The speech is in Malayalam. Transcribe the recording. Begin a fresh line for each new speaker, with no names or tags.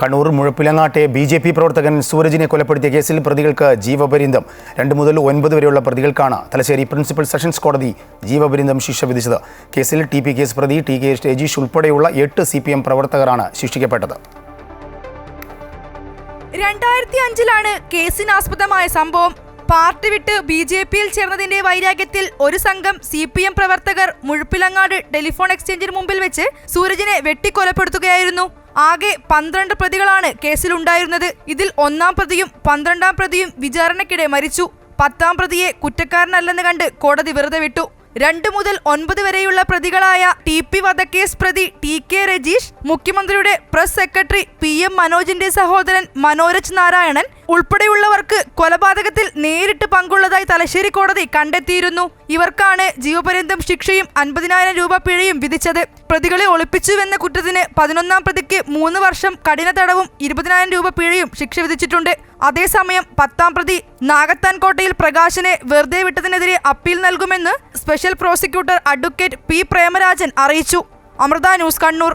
കണ്ണൂർ മുഴപ്പിലങ്ങാട്ടെ ബി ജെ പി പ്രവർത്തകൻ സൂരജിനെ കൊലപ്പെടുത്തിയ കേസിൽ പ്രതികൾക്ക് ജീവപര്യന്തം. രണ്ട് മുതൽ ഒൻപത് വരെയുള്ള പ്രതികൾക്കാണ് തലശ്ശേരി പ്രിൻസിപ്പൽ സെഷൻസ് കോടതി ജീവപര്യന്തം ശിക്ഷ വിധിച്ചത്. കേസിൽ ടി പി കേസ് പ്രതി ടി കെ രജീഷ് ഉൾപ്പെടെയുള്ള എട്ട് സി പി എം പ്രവർത്തകരാണ് ശിക്ഷിക്കപ്പെട്ടത്.
രണ്ടായിരത്തി അഞ്ചിലാണ് കേസിനാസ്പദമായ സംഭവം. പാർട്ടി വിട്ട് ബി ജെ പിയിൽ ചേർന്നതിന്റെ വൈരാഗ്യത്തിൽ ഒരു സംഘം സി പി എം പ്രവർത്തകർ മുഴുപ്പിലങ്ങാട് ടെലിഫോൺ എക്സ്ചേഞ്ചിന് മുമ്പിൽ വെച്ച് സൂരജിനെ വെട്ടിക്കൊലപ്പെടുത്തുകയായിരുന്നു. ആകെ പന്ത്രണ്ട് പ്രതികളാണ് കേസിലുണ്ടായിരുന്നത്. ഇതിൽ ഒന്നാം പ്രതിയും പന്ത്രണ്ടാം പ്രതിയും വിചാരണയ്ക്കിടെ മരിച്ചു. പത്താം പ്രതിയെ കുറ്റക്കാരനല്ലെന്ന് കണ്ട് കോടതി വെറുതെ വിട്ടു. രണ്ട് മുതൽ ഒൻപത് വരെയുള്ള പ്രതികളായ ടി പി വധക്കേസ് പ്രതി ടി കെ രജീഷ് മുഖ്യമന്ത്രിയുടെ പ്രസ് സെക്രട്ടറി പി എം മനോജിന്റെ സഹോദരൻ മനോരജ് നാരായണൻ ഉൾപ്പെടെയുള്ളവർക്ക് കൊലപാതകത്തിൽ നേരിട്ട് പങ്കുള്ളതായി തലശ്ശേരി കോടതി കണ്ടെത്തിയിരുന്നു. ഇവർക്കാണ് ജീവപര്യന്തം ശിക്ഷയും അൻപതിനായിരം രൂപ പിഴയും വിധിച്ചത്. പ്രതികളെ ഒളിപ്പിച്ചുവെന്ന കുറ്റത്തിന് പതിനൊന്നാം പ്രതിക്ക് മൂന്ന് വർഷം കഠിന തടവും ഇരുപതിനായിരം രൂപ പിഴയും ശിക്ഷ വിധിച്ചിട്ടുണ്ട്. അതേസമയം പത്താം പ്രതി നാഗത്താൻകോട്ടയിൽ പ്രകാശനെ വെറുതെ വിട്ടതിനെതിരെ അപ്പീൽ നൽകുമെന്ന് special prosecutor advocate P Premarajan അറിയിച്ചു. അമൃത ന്യൂസ് കണ്ണൂർ.